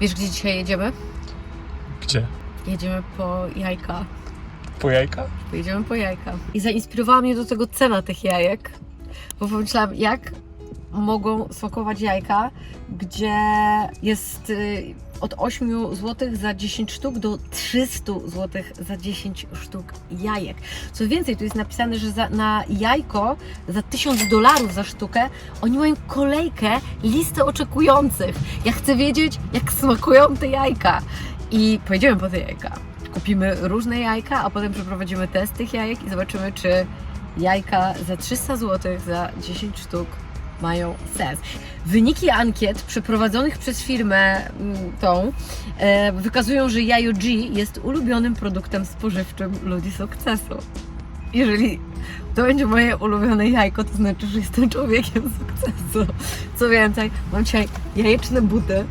Wiesz, gdzie dzisiaj jedziemy? Gdzie? Jedziemy po jajka. Po jajka? Pojedziemy po jajka. I zainspirowała mnie do tego cena tych jajek, bo pomyślałam, jak mogą smakować jajka, gdzie jest y, od 8 zł za 10 sztuk do 300 zł za 10 sztuk jajek. Co więcej, tu jest napisane, że za, na jajko za 1000 dolarów za sztukę oni mają kolejkę, listę oczekujących. Ja chcę wiedzieć, jak smakują te jajka. I pojedziemy po te jajka. Kupimy różne jajka, a potem przeprowadzimy test tych jajek i zobaczymy, czy jajka za 300 zł za 10 sztuk mają sens. Wyniki ankiet przeprowadzonych przez firmę mm, tą e, wykazują, że jajo G jest ulubionym produktem spożywczym ludzi sukcesu. Jeżeli to będzie moje ulubione jajko, to znaczy, że jestem człowiekiem sukcesu. Co więcej, mam dzisiaj jajeczne buty.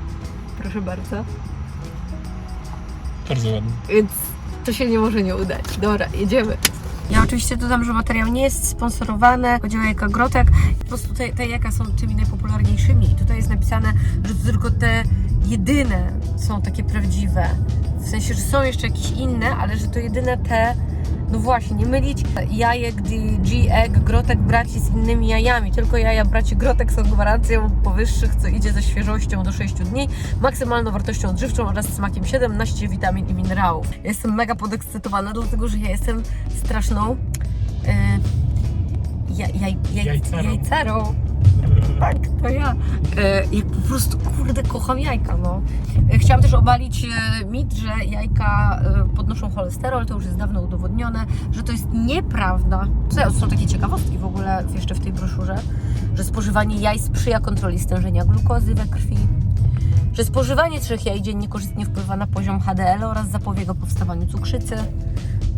Proszę bardzo. Bardzo ładnie. Więc to się nie może nie udać. Dobra, jedziemy. Ja oczywiście dodam, że materiał nie jest sponsorowany, chodzi o jajka grotek. Po prostu te, te jajka są tymi najpopularniejszymi. I tutaj jest napisane, że tylko te jedyne są takie prawdziwe. W sensie, że są jeszcze jakieś inne, ale że to jedyne te, no właśnie, nie mylić jajek G-Egg Grotek braci z innymi jajami. Tylko jaja braci Grotek są gwarancją powyższych, co idzie ze świeżością do 6 dni, maksymalną wartością odżywczą oraz smakiem 17 witamin i minerałów. Jestem mega podekscytowana, dlatego że ja jestem straszną e, jaj, jaj, jaj, Jajcarą. jajcarą. Tak, to ja. E, po prostu, kurde, kocham jajka, no. E, Chciałam też obalić e, mit, że jajka e, podnoszą cholesterol, to już jest dawno udowodnione, że to jest nieprawda. To są takie ciekawostki w ogóle jeszcze w tej broszurze, że spożywanie jaj sprzyja kontroli stężenia glukozy we krwi, że spożywanie trzech jaj dziennie korzystnie wpływa na poziom HDL oraz zapobiega powstawaniu cukrzycy.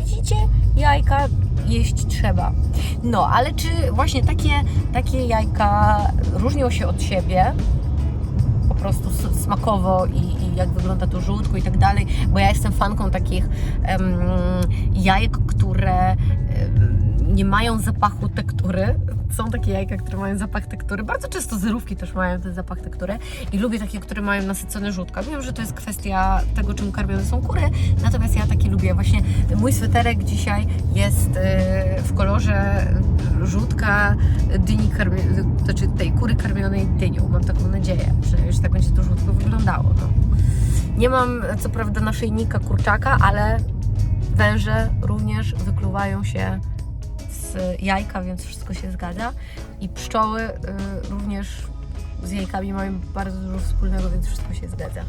Widzicie, jajka jeść trzeba. No, ale czy właśnie takie, takie jajka różnią się od siebie? Po prostu smakowo i, i jak wygląda to żółtko i tak dalej, bo ja jestem fanką takich em, jajek, które em, nie mają zapachu tektury. Są takie jajka, które mają zapach tektury. Bardzo często zerówki też mają ten zapach tektury i lubię takie, które mają nasycone żółtka. Wiem, że to jest kwestia tego, czym karmione są kury, natomiast ja takie lubię. Właśnie mój sweterek dzisiaj jest e, w kolorze żółtka dyni karmi- znaczy tej kury karmionej dynią. Mam taką nadzieję, że już tak będzie to żółtko wyglądało. No. Nie mam co prawda naszyjnika kurczaka, ale węże również wykluwają się z jajka, więc wszystko się zgadza. I pszczoły y, również z jajkami mają bardzo dużo wspólnego, więc wszystko się zgadza.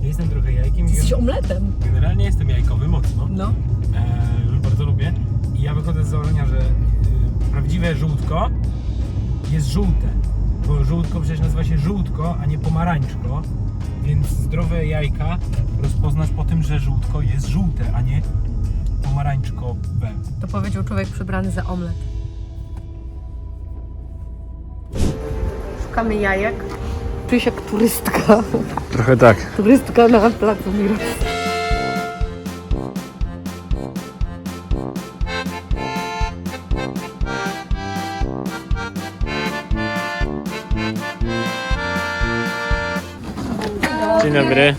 Ja jestem trochę jajkiem. i Jesteś omletem. Generalnie jestem jajkowy mocno. No. E, bardzo lubię. I ja wychodzę z założenia, że e, prawdziwe żółtko jest żółte. Bo żółtko przecież nazywa się żółtko, a nie pomarańczko. Więc zdrowe jajka rozpoznasz po tym, że żółtko jest żółte, a nie pomarańczkowe. To powiedział człowiek przebrany za omlet. Szukamy jajek. Czuję się jak turystka. Trochę tak. Turystka na placu Miros. Dzień dobry.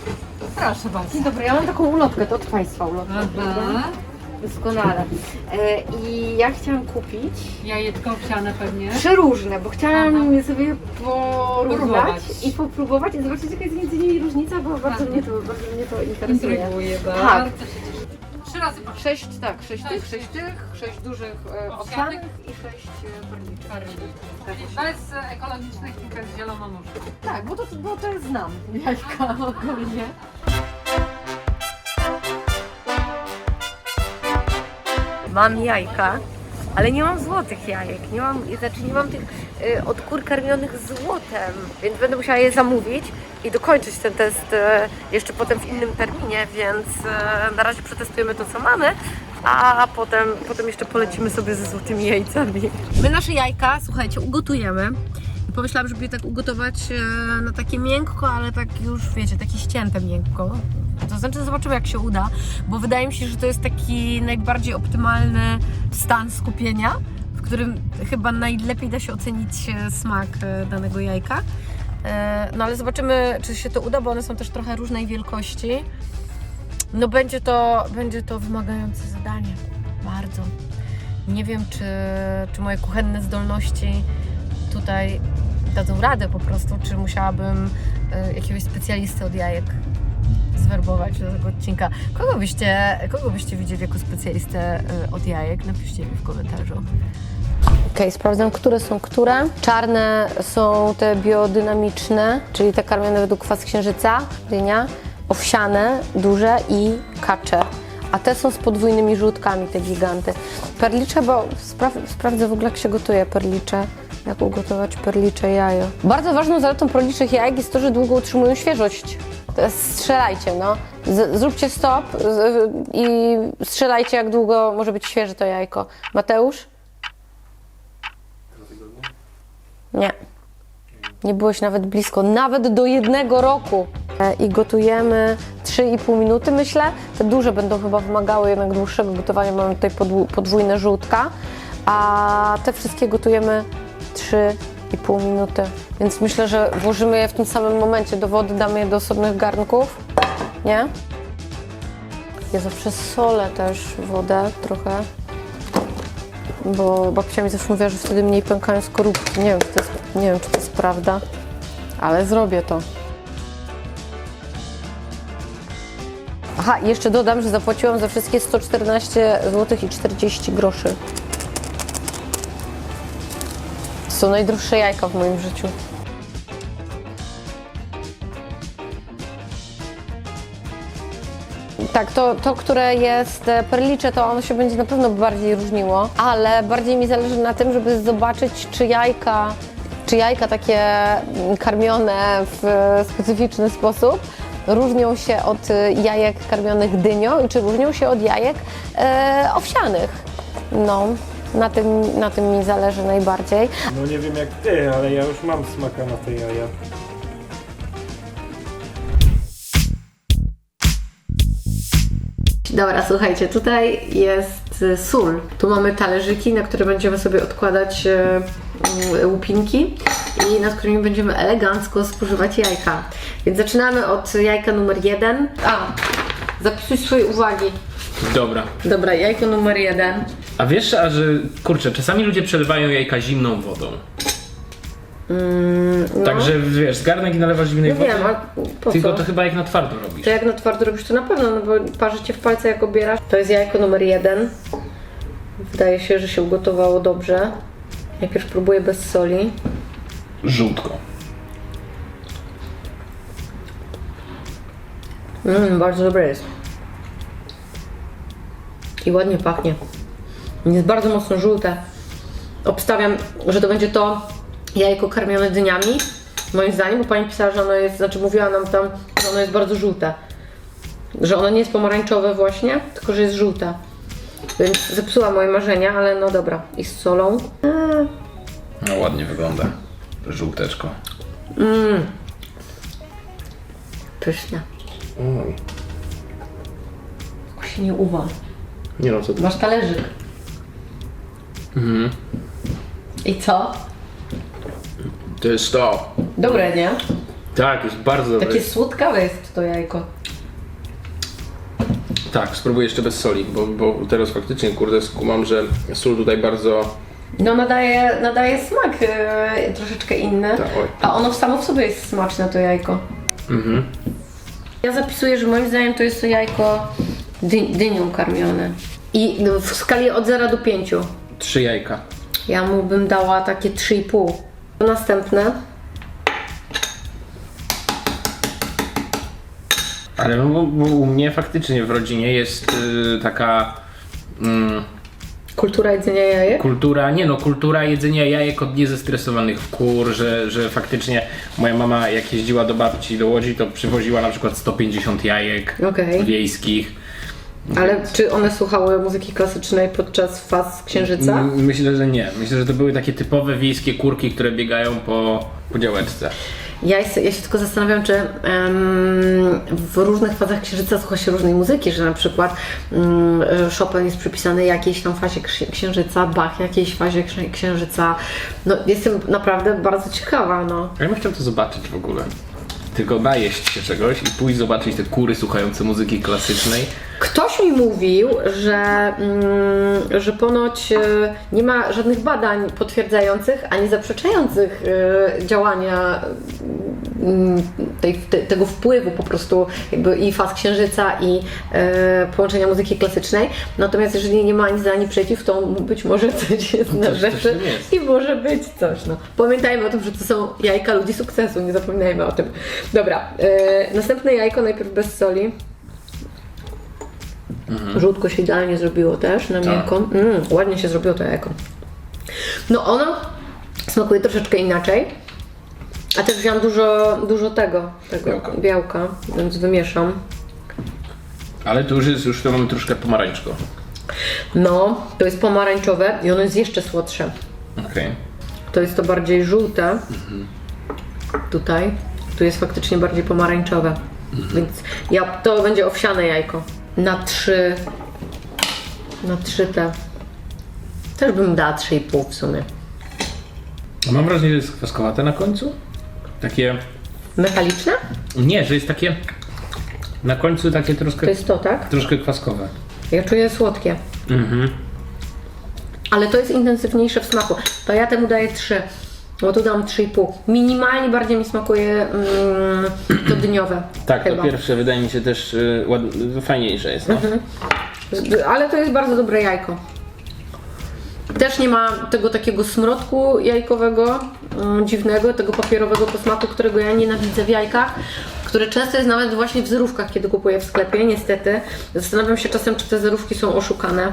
Proszę bardzo. Dzień dobry, ja mam taką ulotkę, to od Państwa ulotka. prawda? Doskonale. E, I ja chciałam kupić Jajeczko owsiane pewnie. przeróżne, bo chciałam je sobie porównać i popróbować i zobaczyć jaka jest między nimi różnica, bo bardzo Tak. mnie to, bardzo mnie to interesuje. Intryguje Tak. bardzo się cieszę. Trzy razy po Sześć, tak, sześć tych, sześć tych, sześć dużych e, Owsianych. i sześć e, perliczek. Bez e, ekologicznych i bez zielononóżek. Tak, bo to, bo to znam jajka ogólnie. Mam jajka, ale nie mam złotych jajek. Nie mam, znaczy nie mam tych y, od kur karmionych złotem, więc będę musiała je zamówić i dokończyć ten test y, jeszcze potem w innym terminie, więc y, na razie przetestujemy to, co mamy, a potem, potem jeszcze polecimy sobie ze złotymi jajcami. My nasze jajka, słuchajcie, ugotujemy. I Pomyślałam, żeby je tak ugotować e, na takie miękko, ale tak już, wiecie, takie ścięte miękko. To znaczy zobaczymy jak się uda, bo wydaje mi się, że to jest taki najbardziej optymalny stan skupienia, w którym chyba najlepiej da się ocenić e, smak e, danego jajka. E, No ale zobaczymy, czy się to uda, bo one są też trochę różnej wielkości. No będzie to, będzie to wymagające zadanie. Bardzo. Nie wiem, czy, czy moje kuchenne zdolności tutaj dadzą radę po prostu, czy musiałabym jakiegoś specjalisty od jajek zwerbować do tego odcinka. Kogo byście, kogo byście widzieli jako specjalistę e, od jajek? Napiszcie mi w komentarzu. Okej, sprawdzam, które są które. Czarne są te biodynamiczne, czyli te karmione według kwas księżyca, dynia, owsiane, duże i kacze. A te są z podwójnymi żółtkami, te giganty. Perlicze, bo spra- sprawdzę w ogóle, jak się gotuje perlicze. Jak ugotować perlicze jajo. Bardzo ważną zaletą perliczych jajek jest to, że długo utrzymują świeżość. Strzelajcie, no. Z- zróbcie stop i strzelajcie, jak długo może być świeże to jajko. Mateusz? Nie. Nie byłeś nawet blisko, nawet do jednego roku. E, I gotujemy 3,5 minuty, myślę. Te duże będą chyba wymagały jednak dłuższego gotowania. Mamy tutaj podwó- podwójne żółtka, a te wszystkie gotujemy 3,5 minuty. Więc myślę, że włożymy je w tym samym momencie do wody, damy je do osobnych garnków. Nie? Ja zawsze solę też wodę trochę bo babcia mi zawsze mówiła, że wtedy mniej pękają skorupki. Nie wiem, czy to jest, nie wiem, czy to jest prawda, ale zrobię to. Aha, i jeszcze dodam, że zapłaciłam za wszystkie 114 zł i 40 groszy. Są najdroższe jajka w moim życiu. Tak, to, to, które jest e, perlicze, to ono się będzie na pewno bardziej różniło, ale bardziej mi zależy na tym, żeby zobaczyć, czy jajka, czy jajka takie mm, karmione w e, specyficzny sposób różnią się od e, jajek karmionych dynią i czy różnią się od jajek e, owsianych. No, na tym, na tym mi zależy najbardziej. No nie wiem jak ty, ale ja już mam smaka na te jaja. Dobra, słuchajcie, tutaj jest e, sól. Tu mamy talerzyki, na które będziemy sobie odkładać e, mm, łupinki i nad którymi będziemy elegancko spożywać jajka. Więc zaczynamy od jajka numer jeden. A, zapisuj swoje uwagi. Dobra. Dobra, jajko numer jeden. A wiesz, a że kurczę, czasami ludzie przelewają jajka zimną wodą. No, Także wiesz, z garnek i nalewasz zimnej no wody. wiem, a po Tylko co? to chyba jak na twardo robisz. To jak na twardo robisz, to na pewno, no bo parzy cię w palce jak obierasz. To jest jajko numer jeden. Wydaje się, że się ugotowało dobrze. Najpierw próbuję bez soli. Żółtko. Mmm, bardzo dobre jest. I ładnie pachnie. Jest bardzo mocno żółte. Obstawiam, że to będzie to jajko karmione dyniami. Moim zdaniem, bo pani pisała, że ono jest, znaczy mówiła nam tam, że ono jest bardzo żółte. Że ono nie jest pomarańczowe właśnie, tylko że jest żółte. Więc zepsuła moje marzenia, ale no dobra. I z solą. No ładnie wygląda. Żółteczko. Pyszne. Tylko się nie uwal. Nie no, co to? Masz talerzyk. Mhm. I co? To jest to. Dobre, nie? Tak, jest bardzo dobre. Takie słodkawe jest to jajko. Tak, spróbuję jeszcze bez soli, bo, bo teraz faktycznie, kurde, skumam, że sól tutaj bardzo... No nadaje, nadaje smak e, troszeczkę inny. Tak, oj. A ono samo w sobie jest smaczne, to jajko. Mhm. Ja zapisuję, że moim zdaniem to jest to jajko dy, dynią karmione. I w skali od 0 do 5. Trzy jajka. Ja mu bym dała takie 3,5. Następne. Ale no, bo, bo u mnie faktycznie w rodzinie jest y, taka mm, Kultura jedzenia jajek. kultura, nie no, kultura jedzenia jajek od niezestresowanych kur, że, że faktycznie moja mama jak jeździła do babci do Łodzi, to przywoziła na przykład 150 jajek Okej. wiejskich. Ale czy one słuchały muzyki klasycznej podczas faz księżyca? Myślę, że nie. Myślę, że to były takie typowe wiejskie kurki, które biegają po, po działeczce. Ja, jest, ja się tylko zastanawiam, czy em, w różnych fazach księżyca słucha się różnej muzyki, że na przykład um, Chopin jest przypisany jakiejś tam fazie ksi- księżyca, Bach jakiejś fazie ksi- księżyca. No, jestem naprawdę bardzo ciekawa, no. Ja bym chciał to zobaczyć w ogóle. Tylko najeść się czegoś i pójść zobaczyć te kury słuchające muzyki klasycznej. Ktoś mi mówił, że, mm, że ponoć e, nie ma żadnych badań potwierdzających ani zaprzeczających e, działania mm, tej, te, tego wpływu po prostu jakby i faz księżyca i e, połączenia muzyki klasycznej. Natomiast jeżeli nie ma ani za ani przeciw, to być może coś jest na Coś- coś rzeczy w tym jest. i może być coś. No. Pamiętajmy o tym, że to są jajka ludzi sukcesu, nie zapominajmy o tym. Dobra, e, następne jajko najpierw bez soli. Żółtko się idealnie zrobiło też na Tak. miękko. Mm, ładnie się zrobiło to jajko. No ono smakuje troszeczkę inaczej. A też wziąłam dużo, dużo tego, tego Białka. białka, więc wymieszam. Ale tu już jest, już to mamy troszkę pomarańczko. No, to jest pomarańczowe i ono jest jeszcze słodsze. Okej. To jest to bardziej żółte. Tutaj. Tu jest faktycznie bardziej pomarańczowe. Więc ja, to będzie owsiane jajko. Na trzy. Na trzy te. Też bym dała 3,5 w sumie. A Mam wrażenie, że jest kwaskowate na końcu. Takie... Mechaniczne? Nie, że jest takie... Na końcu takie troszkę, To jest to, tak? troszkę kwaskowe. Ja czuję słodkie. Mhm. Ale to jest intensywniejsze w smaku. To ja temu daję 3. Bo tu dam 3,5. Minimalnie bardziej mi smakuje mm, to dyniowe. Tak, chyba. to pierwsze wydaje mi się też y, ład... fajniejsze jest. No. Ale to jest bardzo dobre jajko. Też nie ma tego takiego smrodku jajkowego, mm, dziwnego, tego papierowego posmaku, którego ja nienawidzę w jajkach, które często jest nawet właśnie w zerówkach, kiedy kupuję w sklepie, niestety. Zastanawiam się czasem, czy te zerówki są oszukane.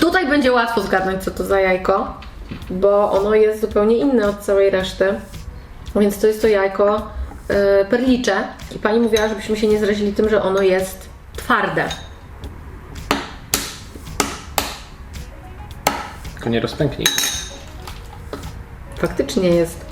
Tutaj będzie łatwo zgadnąć, co to za jajko, bo ono jest zupełnie inne od całej reszty. Więc to jest to jajko yy, perlicze. I pani mówiła, żebyśmy się nie zrazili tym, że ono jest twarde. Tylko nie rozpęknij. Faktycznie jest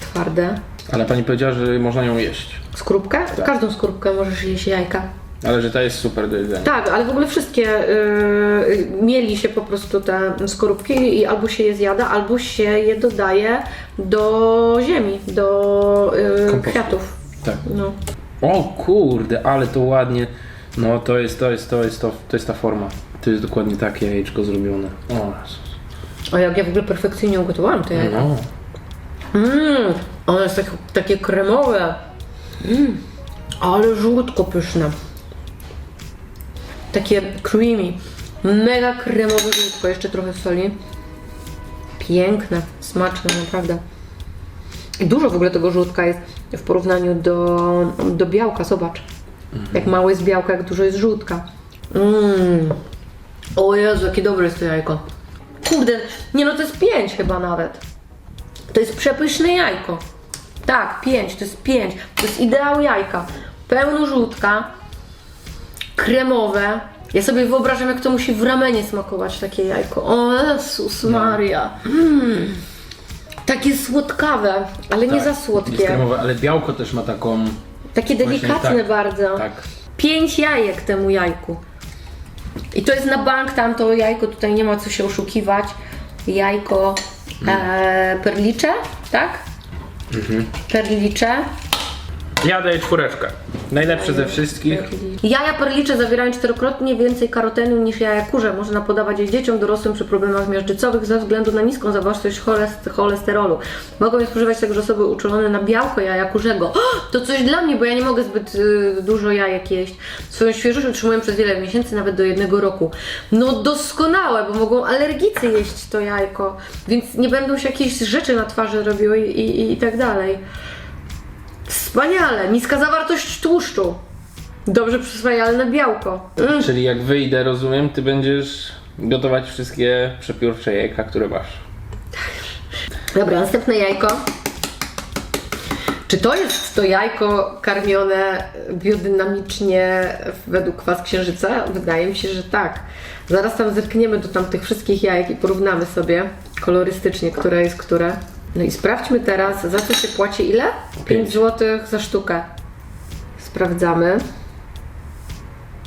twarde. Ale pani powiedziała, że można ją jeść. Skorupkę? Każdą skorupkę możesz jeść jajka. Ale że ta jest super do jedzenia. Tak, ale w ogóle wszystkie yy, mieli się po prostu te skorupki i albo się je zjada, albo się je dodaje do ziemi, do Kompostu. kwiatów. Tak. No. O kurde, ale to ładnie. No to jest, to jest, to jest, to, to jest ta forma. To jest dokładnie takie jajeczko zrobione. O, Jezus. O, jak ja w ogóle perfekcyjnie ugotowałam to jajko. no. Mmm, ono jest tak, takie kremowe. Mmm, ale żółtko pyszne. Takie creamy. Mega kremowe żółtko, jeszcze trochę soli. Piękne, smaczne, naprawdę. I dużo w ogóle tego żółtka jest w porównaniu do, do białka, zobacz. Jak mało jest białka, jak dużo jest żółtka. Mmm. O Jezu, jakie dobre jest to jajko. Kurde, nie no to jest pięć chyba nawet. To jest przepyszne jajko. Tak, 5, to jest 5. To jest ideał jajka. Pełno żółtka, kremowe. Ja sobie wyobrażam, jak to musi w ramenie smakować takie jajko. O Jezus Maria. Mm. Takie słodkawe, ale nie za Jest słodkie. kremowe, ale białko też ma taką. Takie delikatne tak, bardzo. Tak. Pięć jajek temu jajku. I to jest na bank tamto jajko, tutaj nie ma co się oszukiwać. Jajko e, perlicze, tak? Perlicze. Ja daję czwóreczkę. Ze wszystkich. Jaja perlicze zawierają czterokrotnie więcej karotenu niż jaja kurze. Można podawać je dzieciom dorosłym przy problemach miażdżycowych ze względu na niską zawartość cholest- cholesterolu. Mogą je spożywać także osoby uczulone na białko jaja kurzego. O, to coś dla mnie, bo ja nie mogę zbyt y, dużo jajek jeść. Swoją świeżość utrzymuję przez wiele miesięcy, nawet do jednego roku. No doskonałe, bo mogą alergicy jeść to jajko, więc nie będą się jakieś rzeczy na twarzy robiły i, i, i tak dalej. Wspaniale! Niska zawartość tłuszczu. Dobrze przyswajalne białko. Mm. Czyli jak wyjdę, rozumiem, ty będziesz gotować wszystkie przepiórcze jajka, które masz. Dobra, następne jajko. Czy to jest to jajko karmione biodynamicznie według kwas księżyca? Wydaje mi się, że tak. Zaraz tam zerkniemy do tamtych wszystkich jajek i porównamy sobie kolorystycznie, które jest które. No i sprawdźmy teraz, za co się płaci ile? 5 Pięć. zł za sztukę. Sprawdzamy.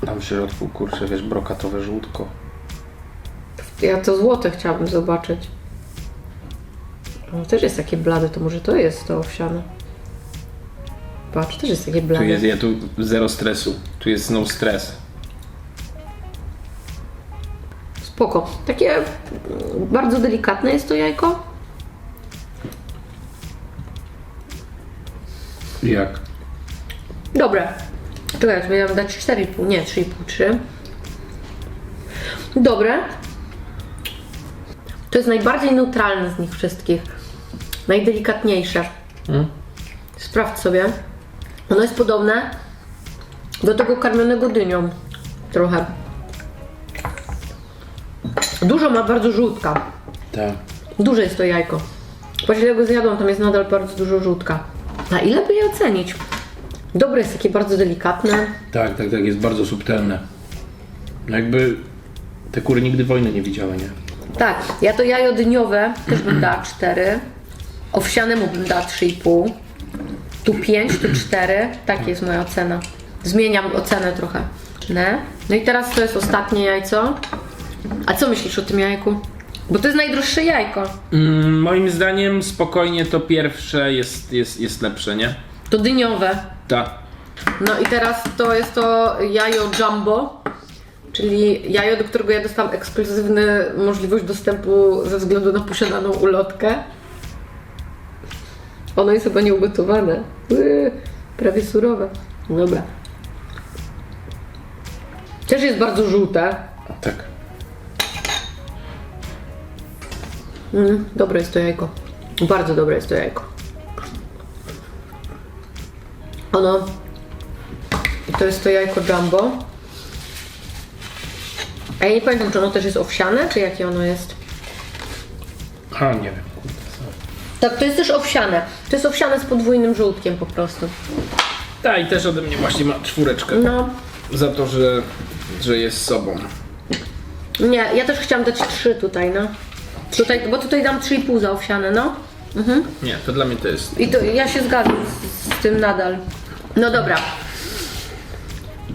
Tam w środku, kurczę, wiesz, brokatowe żółtko. Ja to złote chciałabym zobaczyć. O, też jest takie blade, to może to jest to owsiane. Patrz, też jest takie Tu blade. jest, ja tu zero stresu. Tu jest no stres. Spoko. Takie mm, bardzo delikatne jest to jajko. Jak? Dobre. Czekaj, to miałam dać 4,5, nie 3,5, 3. Dobre. To jest najbardziej neutralne z nich wszystkich. Najdelikatniejsze. Hmm? Sprawdź sobie. Ono jest podobne do tego karmionego dynią. Trochę. Dużo ma bardzo żółtka. Tak. Duże jest to jajko. Właśnie jak go zjadłam, tam jest nadal bardzo dużo żółtka. Na ile by je ocenić? Dobre jest takie bardzo delikatne. Tak, tak, tak, jest bardzo subtelne. No jakby te kury nigdy wojny nie widziały, nie? Tak, ja to jajo dyniowe też bym dała 4. Owsianemu bym dała 3,5. Tu 5, tu 4. Tak jest moja ocena. Zmieniam ocenę trochę. Ne? No i teraz to jest ostatnie jajco. A co myślisz o tym jajku? Bo to jest najdroższe jajko. Mm, moim zdaniem spokojnie to pierwsze jest, jest, jest lepsze, nie? To dyniowe. Tak. No i teraz to jest to jajo jumbo, czyli jajo, do którego ja dostałam ekskluzywny możliwość dostępu ze względu na posiadaną ulotkę. Ono jest chyba nieugotowane. Yy, prawie surowe. Dobra. Też jest bardzo żółte. Tak. Mm, dobre jest to jajko. Bardzo dobre jest to jajko. Ono. To jest to jajko jumbo. A ja nie pamiętam, czy ono też jest owsiane, czy jakie ono jest. A, nie wiem. Tak, to jest też owsiane. To jest owsiane z podwójnym żółtkiem po prostu. Tak, i też ode mnie właśnie ma czwóreczkę. No, Za to, że, że jest sobą. nie, ja też chciałam dać trzy tutaj, no. Tutaj, bo tutaj dam 3,5 za owsiane, no. Nie, to dla mnie to jest. I to ja się zgadzam z, z tym nadal. No dobra.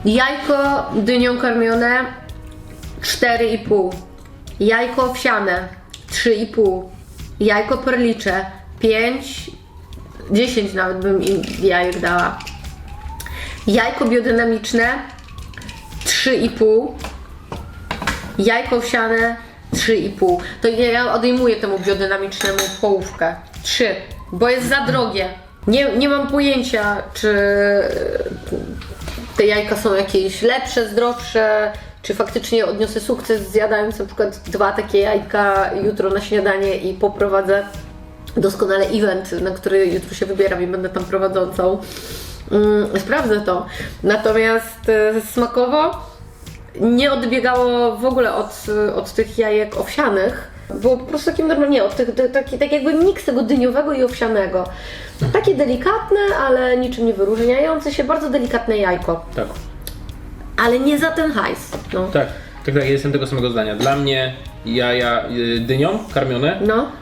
Jajko dynią karmione 4,5. Jajko owsiane 3,5. Jajko perlicze 5. 10 nawet bym im jajek dała. Jajko biodynamiczne 3,5. Jajko owsiane 3,5. To ja odejmuję temu biodynamicznemu połówkę. 3, bo jest za drogie. Nie, nie mam pojęcia, czy te jajka są jakieś lepsze, zdrowsze, czy faktycznie odniosę sukces zjadając na przykład dwa takie jajka jutro na śniadanie i poprowadzę doskonale event, na który jutro się wybieram i będę tam prowadzącą. Mm, sprawdzę to. Natomiast e, smakowo nie odbiegało w ogóle od, od tych jajek owsianych. Było po prostu takim normalnie, od tych, taki, tak jakby miks tego dyniowego i owsianego. Takie delikatne, ale niczym nie wyróżniające się, bardzo delikatne jajko. Tak. Ale nie za ten hajs. No. Tak, tak, tak, jestem tego samego zdania. Dla mnie jaja y, dynią karmione, No,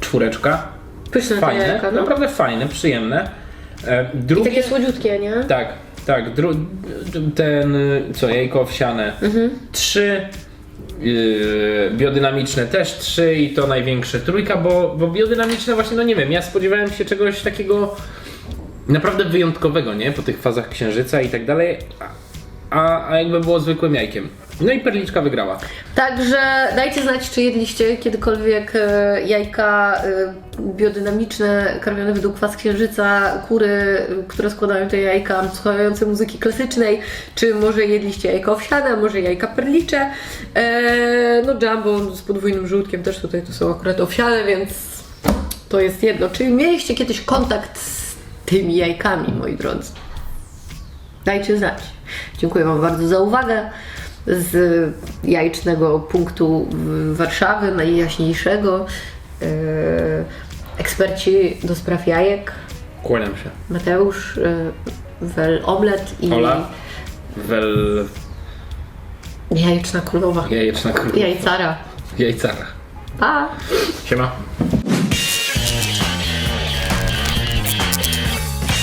czwóreczka. pyszne Fajne, jajka, no. naprawdę fajne, przyjemne. E, I drugie, takie słodziutkie, nie? tak, tak, ten, co, jajko owsiane, Mhm. trzy, yy, biodynamiczne też trzy i to największe trójka, bo, bo biodynamiczne właśnie, no nie wiem, ja spodziewałem się czegoś takiego naprawdę wyjątkowego, nie, po tych fazach księżyca i tak dalej, a, a jakby było zwykłym jajkiem. No i perliczka wygrała. Także dajcie znać, czy jedliście kiedykolwiek e, jajka e, biodynamiczne, karmione według kwas księżyca, kury, e, które składają te jajka, słuchające muzyki klasycznej, czy może jedliście jajka owsiane, może jajka perlicze. E, no jumbo z podwójnym żółtkiem też tutaj to są akurat owsiane, więc to jest jedno. Czy mieliście kiedyś kontakt z tymi jajkami, moi drodzy? Dajcie znać. Dziękuję Wam bardzo za uwagę z jajecznego punktu Warszawy, najjaśniejszego. E, eksperci do spraw jajek, Kłaniam się. Mateusz, e, Wel Omlet i Ola. Wel... jajeczna królowa. Jajeczna królowa. Jajcara. Jajcara. Pa! Siema.